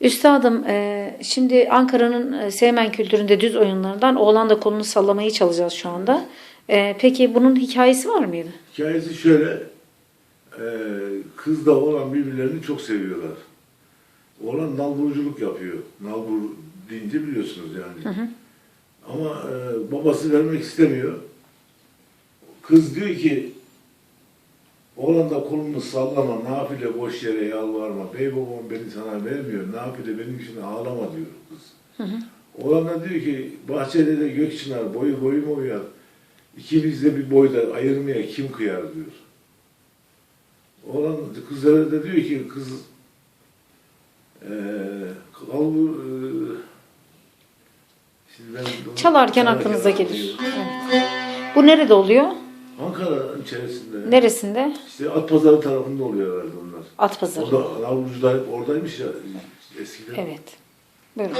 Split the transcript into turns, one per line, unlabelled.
Üstadım, e, şimdi Ankara'nın e, Seymen kültüründe düz oyunlarından oğlan da kolunu sallamayı çalacağız şu anda. E, peki bunun hikayesi var mıydı?
Hikayesi şöyle. Kızla oğlan birbirlerini çok seviyorlar. Oğlan nalburculuk yapıyor. Nalbur deyince biliyorsunuz yani. Ama e, babası vermek istemiyor. Kız diyor ki oğlan da kolunu sallama, nafile boş yere yalvarma. Bey babam beni sana vermiyor, nafile benim için ağlama diyor kız. Oğlan da diyor ki bahçede de gök çınar, boyu boyuma uyar. İkimiz de bir boyda ayırmaya kim kıyar diyor. Oğlan kızlara da diyor ki kız eee, şimdi ben
Çalarken aklınıza gelir. Evet. Bu nerede oluyor?
Ankara'nın içerisinde.
Neresinde?
İşte at pazarı tarafında oluyor herhalde onlar.
At pazarı.
Orada hep oradaymış ya eskiden.
Evet. Buyurun.